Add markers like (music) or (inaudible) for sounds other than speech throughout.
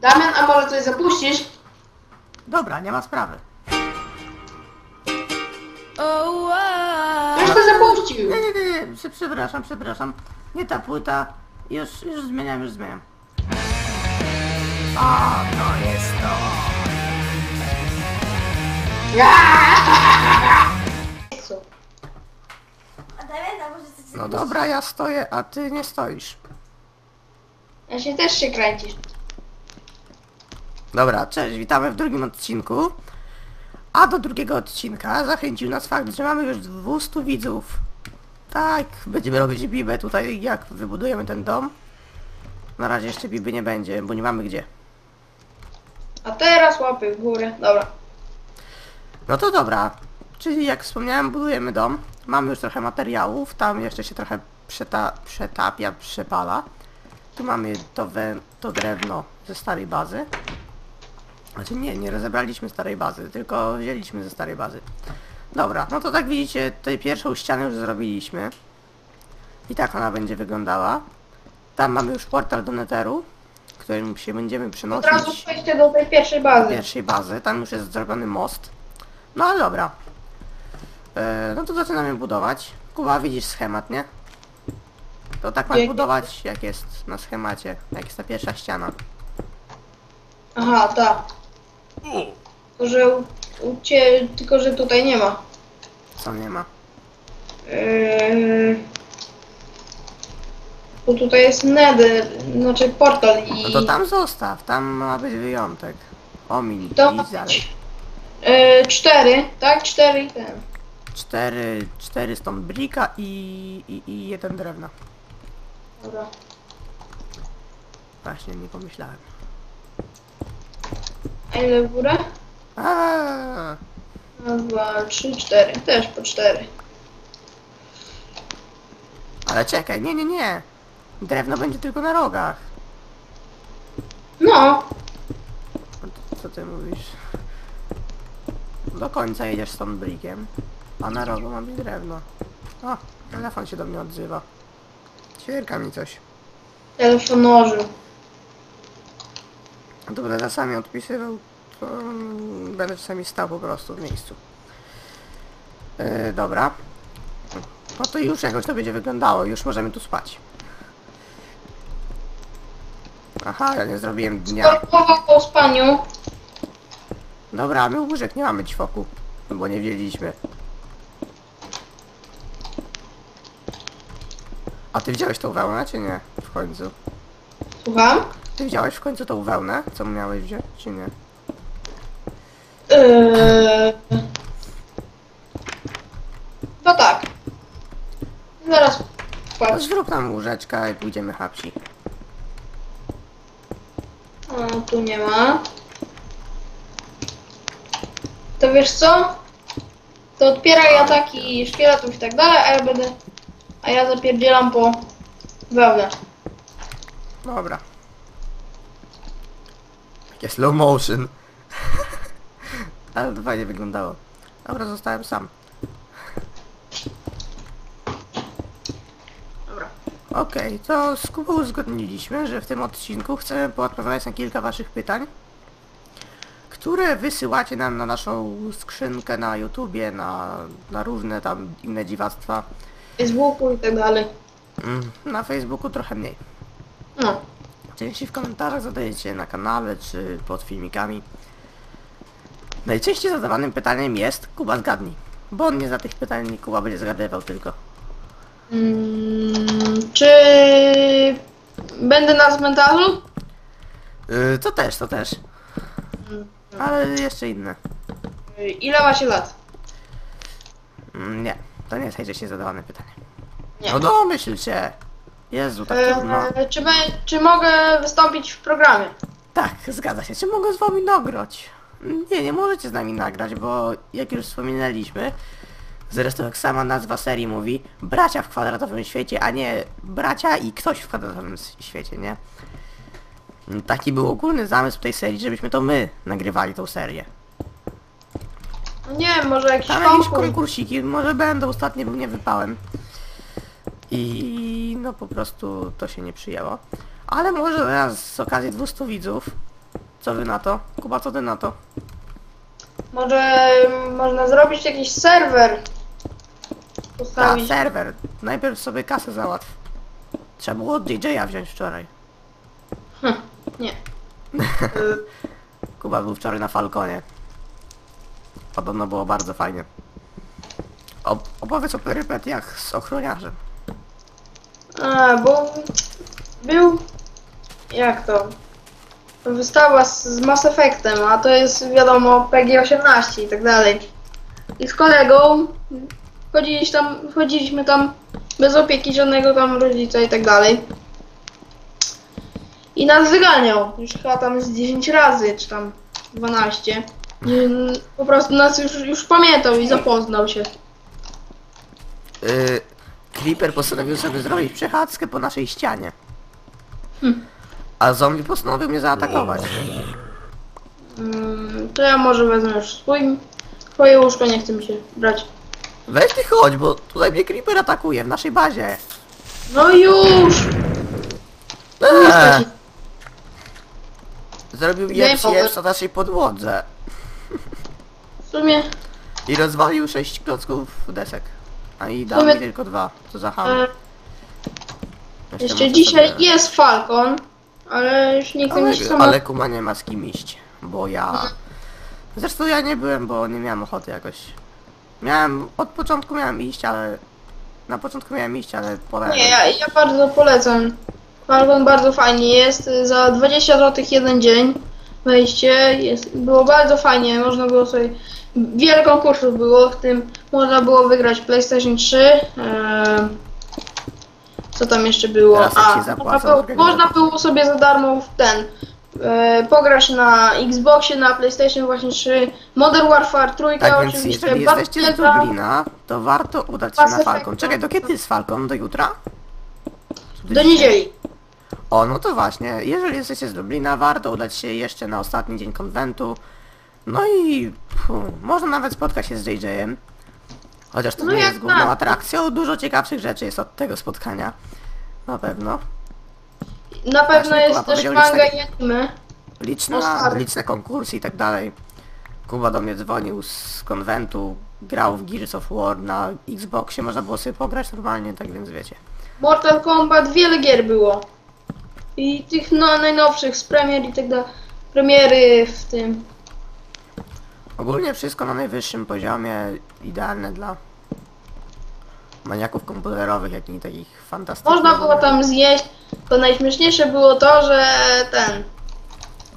Damian, a może coś zapuścisz? Dobra, nie ma sprawy. Już to zapuścił. Nie, nie, nie, nie, prze- przepraszam, przepraszam. Nie ta płyta. Już, już zmieniam, już zmieniam. O, to jest to. Co? A Damian, a może coś No dobra, ja stoję, a ty nie stoisz. Ja się też się kręcisz. Dobra, cześć, witamy w drugim odcinku. A do drugiego odcinka zachęcił nas fakt, że mamy już 200 widzów. Tak, będziemy robić bibę tutaj, jak wybudujemy ten dom. Na razie jeszcze biby nie będzie, bo nie mamy gdzie. A teraz łapy w górę. Dobra. No to dobra, czyli jak wspomniałem, budujemy dom. Mamy już trochę materiałów, tam jeszcze się trochę przeta przetapia, przepala. Tu mamy to, to drewno ze starej bazy. Znaczy nie, nie rozebraliśmy starej bazy, tylko wzięliśmy ze starej bazy. Dobra, no to tak widzicie, tutaj pierwszą ścianę już zrobiliśmy. I tak ona będzie wyglądała. Tam mamy już portal do Netheru, którym się będziemy Od przenosić razu przejście do tej pierwszej bazy. pierwszej bazy. Tam już jest zrobiony most. No ale dobra. E, no to zaczynamy budować. Kuba, widzisz schemat, nie? To tak masz Jaki? budować, jak jest na schemacie. Jak jest ta pierwsza ściana. Aha, tak. Tylko, że u, u cie, tylko, że tutaj nie ma. Co nie ma. Yy... Bo tutaj jest nether, znaczy portal i... No to tam zostaw, tam ma być wyjątek. Omin, To idź dalej. yy, cztery, tak? Cztery i ten. Cztery, cztery stąd brika i, i, i jeden drewna. Dobra. Właśnie, nie pomyślałem. A ile w górę? Raz, dwa, trzy, cztery. Też po cztery. ale czekaj, nie, nie, nie. Drewno będzie tylko na rogach. No, Co ty mówisz? Do końca jedziesz z tą blikiem, a na rogu ma być drewno. O, telefon się do mnie odzywa. Ćwierka mi coś. telefon nożył. A to będę czasami odpisywał, to będę czasami stał po prostu w miejscu. Yy, dobra. No to już jakoś to będzie wyglądało, już możemy tu spać. Aha, ja nie zrobiłem dnia. Stormował po spaniu. Dobra, my łóżek nie mamy ćwoku, bo nie wzięliśmy. A ty wziąłeś tą wełnę, czy nie? W końcu. Słucham? Ty wziąłeś w końcu tą wełnę, co miałeś wziąć, czy nie? Yy... No tak. Zaraz patrz. zrób nam łóżeczka i pójdziemy hapsi. O, tu nie ma. To wiesz co? To odpieraj ataki szkieletów i tak dalej, a ja będę... A ja zapierdzielam po wełnę. Dobra. Takie slow motion. (laughs) Ale to fajnie wyglądało. Dobra, zostałem sam. Dobra. Okej, to z Kubą uzgodniliśmy, że w tym odcinku chcemy poodpowiadać na kilka waszych pytań, które wysyłacie nam na naszą skrzynkę na YouTubie, na, na różne tam inne dziwactwa. Facebooku i tak dalej. Mm, Na Facebooku trochę mniej. No. Częściej w komentarzach zadajecie na kanale czy pod filmikami. Najczęściej zadawanym pytaniem jest Kuba zgadnij. Bo on nie za tych pytań Kuba będzie zgadywał tylko. Mm, czy będę na cmentarzu? Yy, to też, to też. Ale jeszcze inne. Yy, Ile macie lat? Mm, nie, to nie jest najczęściej zadawane pytanie. Nie. No domyśl się. Jezu, tak trudno. Eee, czy, be, czy mogę wystąpić w programie? Tak, zgadza się. Czy mogę z wami nagrać? Nie, nie możecie z nami nagrać, bo jak już wspominaliśmy, zresztą jak sama nazwa serii mówi, bracia w kwadratowym świecie, a nie bracia i ktoś w kwadratowym s- świecie, nie? Taki był ogólny zamysł tej serii, żebyśmy to my nagrywali tą serię. Nie wiem, może jakiś Tam jakieś konkurs. konkursiki może będą, ostatnio był nie wypałem. I no po prostu to się nie przyjęło. Ale może teraz z okazji 200 widzów Co wy na to? Kuba, co ty na to? Może mm, można zrobić jakiś serwer. Postawić. serwer. Najpierw sobie kasę załatw. Trzeba było DJ-a wziąć wczoraj. Hm, nie. Y, (laughs) Kuba był wczoraj na Falconie. Podobno było bardzo fajnie. Op opowiedz o perypetiach z ochroniarzem. A, bo był... Jak to? Wystawa z, z Mass Effectem, a to jest wiadomo PG-18 i tak dalej. I z kolegą chodziliśmy tam, chodziliśmy tam bez opieki żadnego tam rodzica i tak dalej. I nas wyganiał. Już chyba tam z 10 razy, czy tam 12. I po prostu nas już, już pamiętał i zapoznał się. Yy, Creeper postanowił sobie zrobić przechadzkę po naszej ścianie. Hm. A zombie postanowił mnie zaatakować. Mm, to ja może wezmę już swój, swoje łóżko, nie chcę mi się brać. Weź ty chodź, bo tutaj mnie Creeper atakuje w naszej bazie. No już! Eee, zrobił jeps na naszej podłodze. W sumie, I rozwalił sześć klocków desek. A i dał mi tylko dwa. Co za ham. e, Jeszcze dzisiaj jest Falcon, ale już nie chcę Ale, mieć samo... ale kuma nie ma z kim iść, bo ja... Zresztą ja nie byłem, bo nie miałem ochoty jakoś. Miałem, od początku miałem iść, ale... Na początku miałem iść, ale potem... Nie, ja, ja bardzo polecam. Falcon bardzo fajnie jest, za 20 zł jeden dzień wejście, jest, było bardzo fajnie, można było sobie... Wiele konkursów było, w tym można było wygrać PlayStation 3, e, co tam jeszcze było? Teraz A, można, było, organizatorom. można było sobie za darmo w ten e, pograć na Xboxie, na PlayStation właśnie 3, Modern Warfare 3 Tak więc oczywiście, jeżeli jesteście z Battlefielda. Dublina, to warto udać się na. Falcon. Czekaj, do kiedy jest Falcon? Do jutra? do niedzieli. O, no to właśnie, jeżeli jesteście z Dublina, warto udać się jeszcze na ostatni dzień konwentu. No i można nawet spotkać się z JJ-em. Chociaż to No nie jak jest główną tak. atrakcją, dużo ciekawszych rzeczy jest od tego spotkania. Na pewno. Na pewno Właśnie, jest Kuba też powiedział manga anime. Liczne, No stary. liczne konkursy i tak dalej. Kuba do mnie dzwonił z konwentu, grał w Gears of War na Xboxie, można było sobie pograć normalnie, tak więc wiecie. Mortal Kombat, wiele gier było. I tych no, najnowszych z premier i tak dalej. Premiery w tym. Ogólnie wszystko na najwyższym poziomie, idealne dla maniaków komputerowych, jak i takich fantastycznych. Można było tam zjeść. To najśmieszniejsze było to, że ten.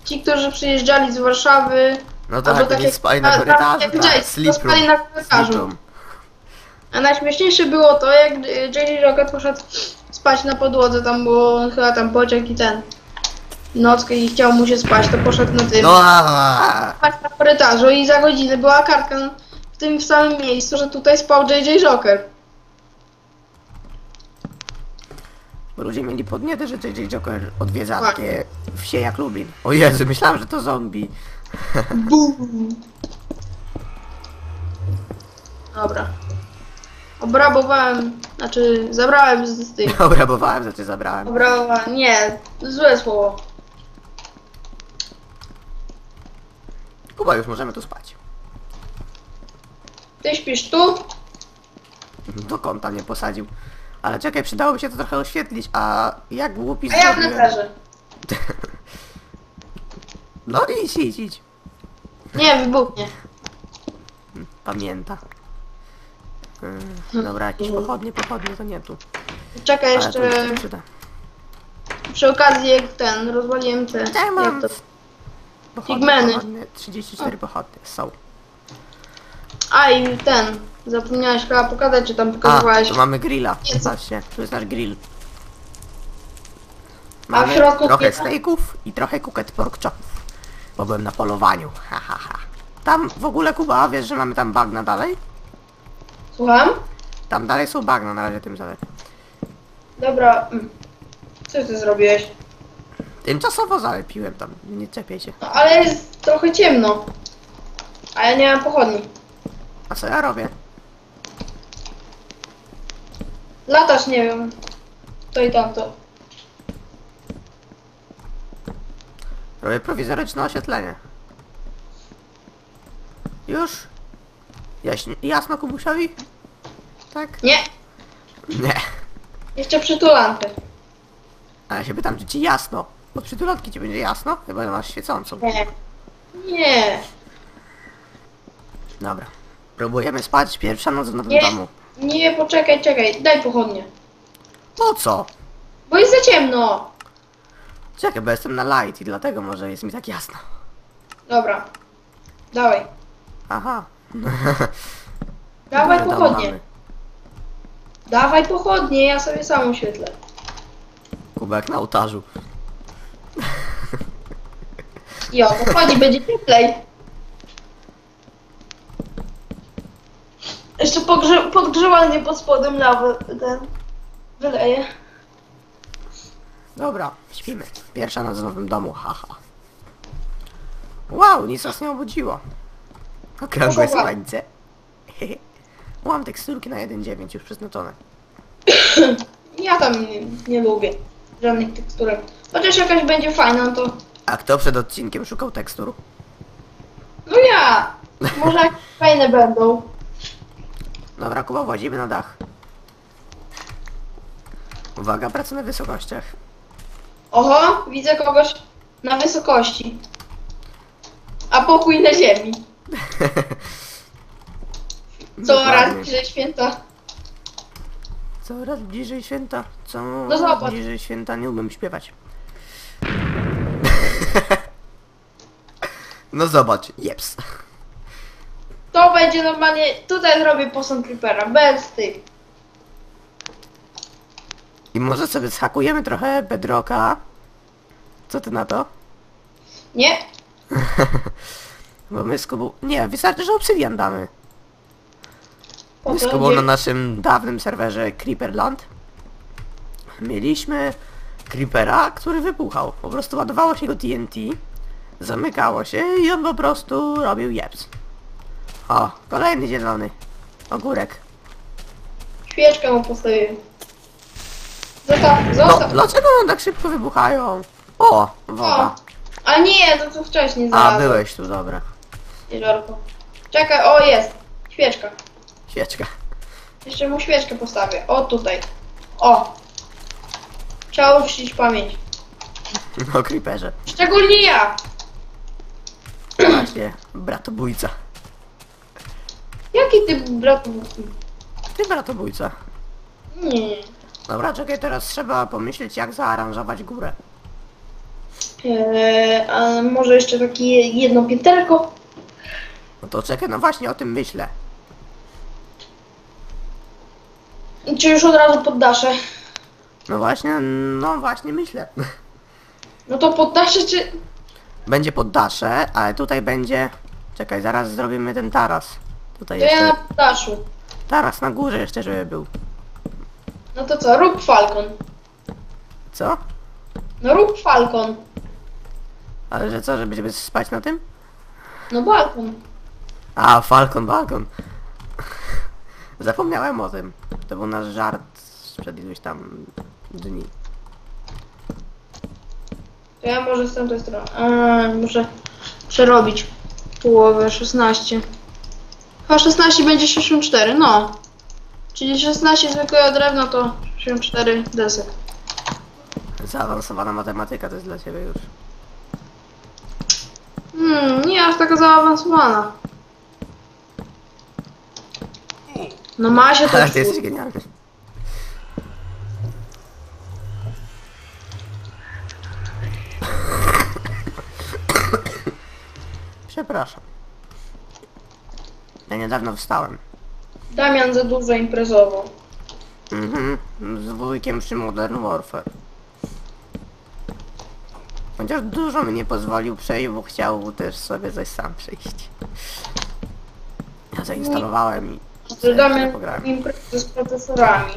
Ci, którzy przyjeżdżali z Warszawy, No to albo jak tak jak- spali na tak, korytarzu, tak, sleep spali na korytarzu. a najśmieszniejsze było to, jak J.J. Rocket poszedł spać na podłodze, tam było chyba tam pociąg i ten. Nockę i chciał mu się spać, to poszedł na tym. No, a, spać na korytarzu i za godzinę była kartka w tym samym miejscu, że tutaj spał JJ Joker. ludzie mieli podnietę, że JJ Joker odwiedza Tak. takie wsie jak Lublin. O Jezu, myślałem, że to zombie. (laughs) Bum. Dobra. Obrabowałem, znaczy zabrałem z, z tych. Obrabowałem, znaczy zabrałem. Obrabowałem, nie, złe słowo. Kuba, już możemy tu spać. Ty śpisz tu? Do kąta mnie posadził. Ale czekaj, przydałoby się to trochę oświetlić, a jak głupi A ja w zrobiłem- neterze. (laughs) No idź, idź, idź. Nie, wybuchnie. Pamięta. Yy, dobra, jakieś pochodnie, pochodnie, to nie tu. Czekaj Ale to jeszcze, już się przyda. przy okazji jak ten, rozwaliłem te, Ja mam jak to, pochodnie, Pigmeny. pochodnie, 34 pochodnie są. a i ten, zapomniałeś chyba pokazać, czy tam A, pokazywałeś. tu mamy grilla. Nie, co? Patrzcie, tu jest nasz grill. A w Mamy środku trochę steaków i trochę kuket pork chopów. Bo byłem na polowaniu, ha, ha, ha. Tam w ogóle Kuba, wiesz, że mamy tam bagna dalej? Słucham? Tam dalej są bagna, na razie tym zależy. Dobra. mm. Co ty zrobiłeś? Tymczasowo zalepiłem tam, nie czepiaj się. No, ale jest trochę ciemno. A ja nie mam pochodni. A co ja robię? Latasz, nie wiem. To i tamto. Robię prowizoryczne oświetlenie. Już? Jaśnie, jasno Kubusiowi? Tak? Nie, Nie. jeszcze przytulankę. A ja się pytam, czy ci jasno? Bo przy tulotki ci będzie jasno? Chyba masz świecącą. Nie. Nie. Dobra. Próbujemy spać. Pierwsza noc w nowym Nie. domu. Nie, poczekaj, czekaj. Daj pochodnie. Po co? Bo jest za ciemno. Czekaj, bo jestem na light i dlatego może jest mi tak jasno. Dobra. Dawaj. Aha. (laughs) Dawaj Dobry dom pochodnie. mamy. Dawaj pochodnie, ja sobie sam oświetlę. Kubek na ołtarzu. (laughs) Jo, pochodnie, będzie cieplej. Jeszcze pogrze podgrzewanie pod spodem lawy ten wyleje. Dobra, śpimy. Pierwsza noc w nowym domu, haha. Wow, nic nas nie obudziło. Okrągłe Poszła. słońce. (laughs) Mam teksturki na 1.9 już przeznaczone. Ja tam nie, nie lubię żadnych teksturek. Chociaż jakaś będzie fajna, to... A kto przed odcinkiem szukał tekstur? No ja! Może (laughs) jakieś fajne będą. Dobra, Kuba, władzimy na dach. Uwaga, praca na wysokościach. Oho, widzę kogoś na wysokości. A pokój na ziemi. (laughs) Coraz Dokładnie. bliżej święta. Coraz bliżej święta. Coraz No zobacz. bliżej święta. Nie umiem śpiewać. (laughs) no zobacz, jeps. To będzie normalnie... Tutaj zrobię posąg Creepera, bez tych. I może sobie zhakujemy trochę bedrocka. Co ty na to? Nie? (laughs) Bo my z Kubą... Nie, wystarczy, że obsydian damy. Gdzie- na naszym dawnym serwerze Creeperland mieliśmy Creepera, który wybuchał. Po prostu ładowało się go TNT, zamykało się i on po prostu robił jeps. O, kolejny zielony. Ogórek. Świeczkę mu postawiłem. Zostaw, No, zostaw. dlaczego one tak szybko wybuchają? O, woda. O. A nie, to co wcześniej A, znalazłem. byłeś tu, dobra. Jeziorko. Czekaj, o jest. Świeczka. Świeczka. Jeszcze mu świeczkę postawię. O tutaj. O. Trzeba uczcić pamięć. No, Creeperze. Szczególnie ja. Właśnie, bratobójca. Jaki ty brat... Ty bratobójca. Nie. Dobra, czekaj, teraz trzeba pomyśleć jak zaaranżować górę. Eee, a może jeszcze takie jedno pięterko? No to czekaj, no właśnie o tym myślę. Czy już od razu poddaszę? No właśnie, no właśnie myślę. (laughs) No to poddaszę czy... Będzie poddasze, ale tutaj będzie... Czekaj, zaraz zrobimy ten taras. Tutaj To ja na poddaszu. Taras na górze jeszcze, żeby był. No to co, rób falkon. Co? No rób falkon. Ale że co, że będziemy spać na tym? No balkon. A, Falcon, balkon. Zapomniałem o tym. To był nasz żart sprzed iluś tam dni. To ja może z tamtej strony. A, muszę przerobić połowę 16. Chyba 16 będzie 64, no. Czyli 16 zwykłego drewna to 64 desek. Zaawansowana matematyka to jest dla ciebie już. Hmm, nie aż taka zaawansowana. No ma się to Ale ty jesteś genialny. Przepraszam. Ja niedawno wstałem. Damian za dużo imprezował. Mhm, z wujkiem przy Modern Warfare. Chociaż dużo mi nie pozwolił przejść, bo chciał też sobie coś sam przyjść. Ja zainstalowałem i Że pograłem. imprezy z profesorami.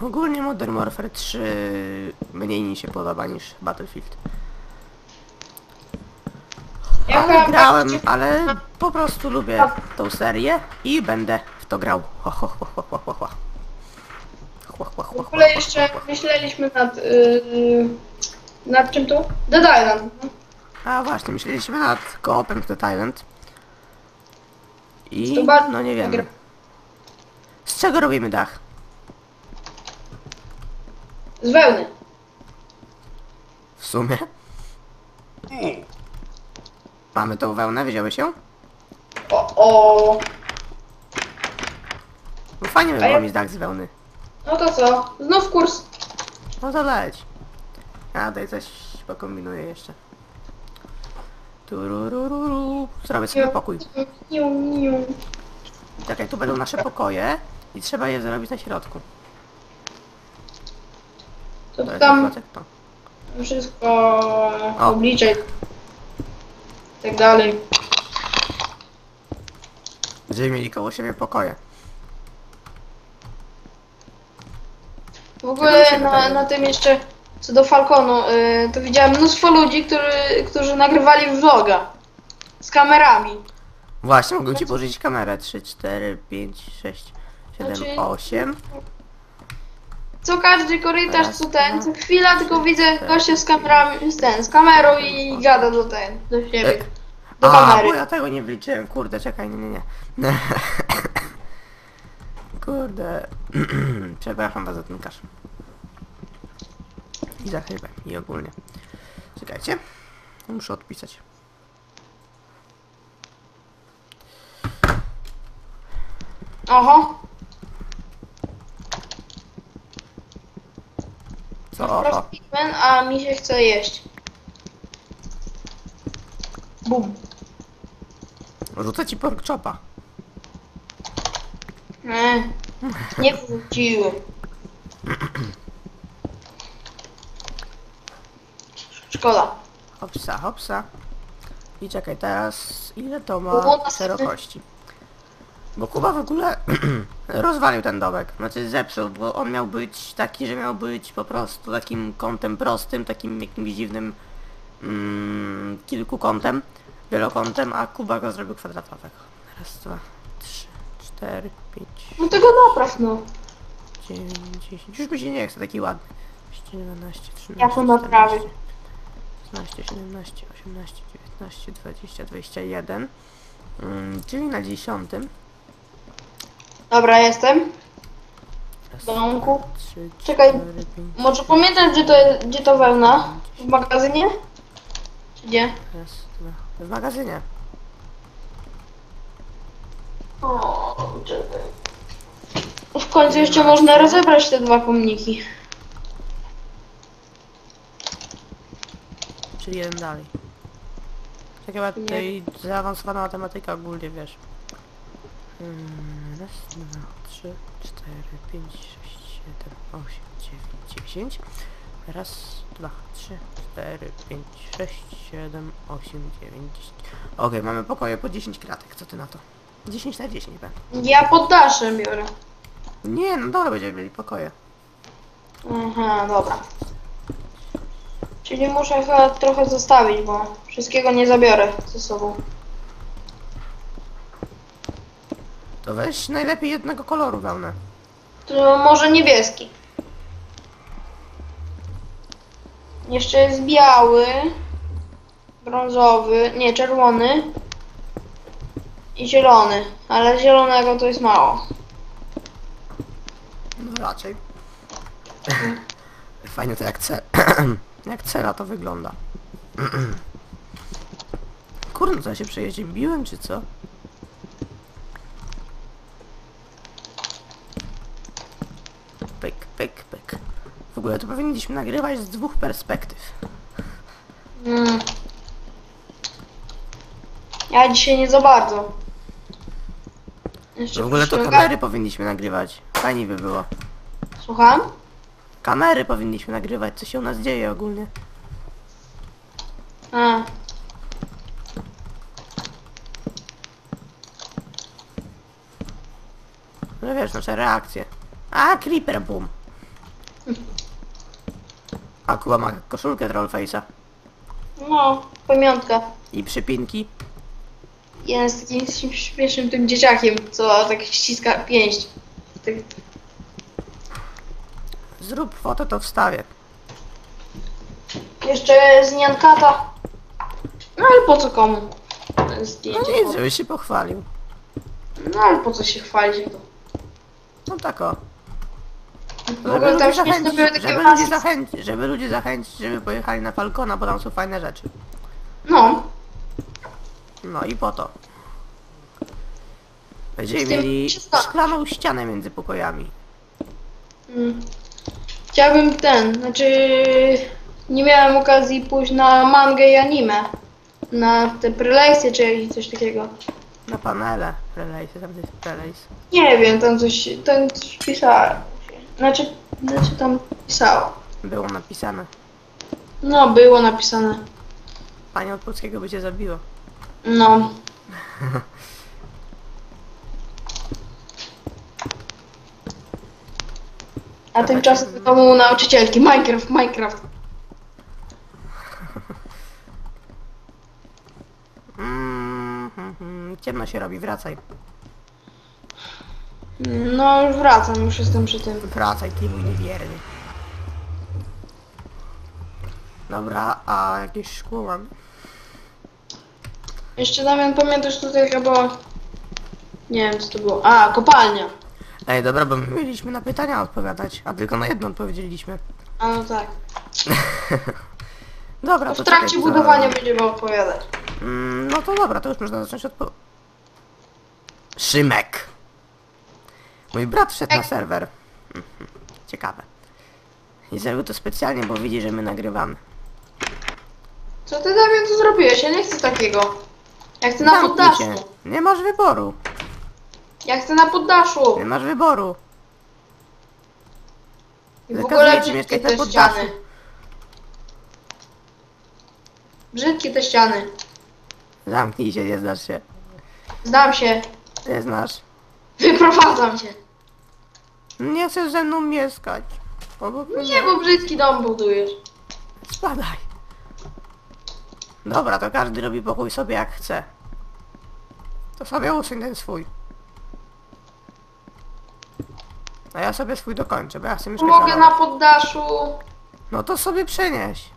Ogólnie Modern Warfare 3 mniej mi się podoba niż Battlefield. Ja Ale grałem, bardziej- ale po prostu lubię tą serię i będę w to grał. Ho, ho, ho, ho, ho, ho, ho. Ho, ho, W ho, ogóle ho, jeszcze ho, ho. myśleliśmy nad... Yy, nad czym tu? Dead Island. no. A właśnie, myśleliśmy nad koopem The Thailand. I To bardzo no nie gra- wiemy. Z czego robimy dach? Z wełny. W sumie? Mamy tą wełnę, wiedziałeś ją? O, o. No fajnie by A ja- było mieć dach z wełny. No to co? Znów kurs. No to leć. Ja tutaj coś pokombinuję jeszcze. Turururu. Zrobię sobie pokój. Niu, niu. Czekaj, tu będą nasze pokoje i trzeba je zrobić na środku. To jest tam to. wszystko obliczaj. I tak dalej. Będziemy mieli koło siebie pokoje. W ogóle na, na tym jeszcze, co do Falconu, y, to widziałem mnóstwo ludzi, którzy, którzy nagrywali vloga z kamerami. Właśnie, mogę ci pożyczyć kamerę. 3, 4, 5, 6, 7, Znaczy- 8. Co każdy korytarz, co ten, co chwila tylko widzę gościa z kamerami, z ten, z kamerą i gada do ten, do siebie. E, Do A, bo kamery. ja tego nie wliczyłem. Kurde, czekaj, nie, nie, nie. (laughs) Kurde. (clears throat) Przepraszam was za ten kasz. I za chybę. I ogólnie. Czekajcie. Muszę odpisać. Oho, Co? no Oho. wprost pigmen, a mi się chce jeść. Bum. Rzucę ci pork chopa. Nie, nie wróciły. Szkoda. Hopsa, hopsa. I czekaj, teraz ile to Było ma na szerokości? Bo Kuba w ogóle (clears throat) rozwalił ten domek. Znaczy zepsuł, bo on miał być taki, że miał być po prostu takim kątem prostym, takim jakimś dziwnym mm, kilkukątem, wielokątem, a Kuba go zrobił kwadratowego. Raz, dwa, trzy, cztery, pięć, No tego napraw, no. 9, 10. Już mi się nie chce taki ładny. 11, 13, Ja to naprawię. 16, 17, 18, 19, 20, 21. Mm, czyli na 10. Dobra, jestem. Domku. trzy, Czekaj. cztery, pięć, Może pamiętasz, gdzie to, jest, gdzie to wełna? W magazynie? Czy gdzie? raz, dwa. W magazynie. O, czekaj. W końcu jeszcze można rozebrać te dwa pomniki. Czyli jeden dalej. Tak chyba tutaj zaawansowana matematyka ogólnie wiesz. Mm, Raz, dwa, trzy, cztery, pięć, sześć, siedem, osiem, dziewięć, dziesięć. Raz, dwa, trzy, cztery, pięć, sześć, siedem, osiem, dziewięć, dziesięć. Okej, mamy pokoje po 10 kratek, co ty na to? 10 na 10 będę. Ja pod daszem biorę. Nie, no dobra, będziemy mieli pokoje. Aha, dobra. Czyli muszę chyba trochę zostawić, bo wszystkiego nie zabiorę ze sobą. To weź najlepiej jednego koloru wełnę. To może niebieski. Jeszcze jest biały, brązowy, nie, czerwony i zielony, ale zielonego to jest mało. No raczej. Fajnie to jak ce... (clears throat) jak cera to wygląda. (clears throat) Kurde, co ja się przejeździłem, czy co? Ogóle to powinniśmy nagrywać z dwóch perspektyw. Mm. Ja dzisiaj nie za bardzo. Jeszcze W ogóle to kamery powinniśmy nagrywać. Fajnie by było. Słucham? Kamery powinniśmy nagrywać, co się u nas dzieje ogólnie. A. No wiesz, nasze reakcje. A, creeper, boom. A Kuba ma koszulkę Trollface'a. No, pamiątka. I przypinki. Jeden z takim śmiesznym tym dzieciakiem, co tak ściska pięść. Tak, Zrób fotę, to wstawię. jeszcze z Niankata po co komu? To jest No zdjęcie. nic, żebyś się pochwalił. No ale po co się chwalić? jak to? No tak o. Tam zachęcić, takie żeby, ludzi pasy. zachęcić, żeby ludzi zachęcić, żeby pojechali na Falcona, bo tam są fajne rzeczy. No, No i po to. Będziemy Z tym mieli szklaną ścianę między pokojami. Mm. Chciałbym ten, znaczy nie miałem okazji pójść na mangę i anime. Na te prelejsy czy coś takiego. Na panele. Relejsy, tam jest relejs. Nie wiem, tam coś, tam coś pisałem. Znaczy, znaczy tam pisało. Było napisane. No, było napisane. Pani od polskiego by cię zabiło. No. (laughs) A tymczasem w domu nauczycielki. Minecraft, Minecraft. (laughs) Mm, hmm, hmm, ciemno się robi, wracaj. No, już wracam, już jestem przy tym. Wracaj, ty mój niewierny. Dobra, a jakieś szkło mam? Jeszcze Damian, pamiętasz tutaj chyba... Nie wiem, co to było. A, kopalnia. Ej, dobra, bo my mieliśmy na pytania odpowiadać, a tylko na jedno odpowiedzieliśmy. A no tak. (laughs) Dobra, To to w trakcie czekaj, to- budowania będziemy odpowiadać. Mm, no to dobra, to już można zacząć od... Szymek! Mój brat wszedł na serwer. Mhm, Ciekawe. I zrobił to specjalnie, bo widzi, że my nagrywamy. Co ty Damian tu zrobiłeś? Ja nie chcę takiego. Ja chcę na Zamknij poddaszu. się. Nie masz wyboru. Ja chcę na poddaszu. Nie masz wyboru. I w ogóle ci brzydkie mieszkać na te poddaszu. ściany. Brzydkie te ściany. Zamknij się, nie znasz się. Zdam się. Nie znasz. Wyprowadzam się. Nie chcesz ze mną mieszkać. Obok mnie. Nie, bo brzydki dom budujesz. Spadaj. Dobra, to każdy robi pokój sobie jak chce. To sobie usuń ten swój. A ja sobie swój dokończę, bo ja chcę mieszkać Mogę na na poddaszu. No to sobie przenieś.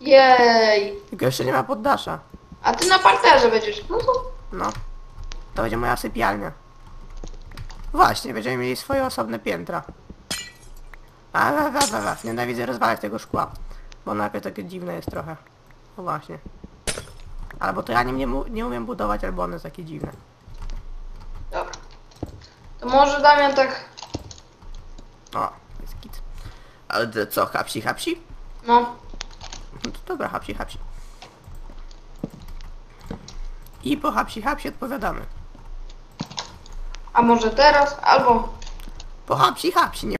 Jej. Tylko jeszcze nie ma poddasza. A ty na parterze będziesz. No to... No. To będzie moja sypialnia. Właśnie, będziemy mieli swoje osobne piętra. A, a, a, a, a. Nienawidzę rozwalać tego szkła. Bo ono jakoś takie dziwne jest trochę. No właśnie. Albo to ja nim nie, nie umiem budować, albo one jest takie dziwne. Dobra. To może Damian tak... O, jest kit. Ale co, hapsi, hapsi? No. No to dobra, hapsi, hapsi. I po hapsi, hapsi odpowiadamy. A może teraz? Albo... Po hapsi, hapsi, nie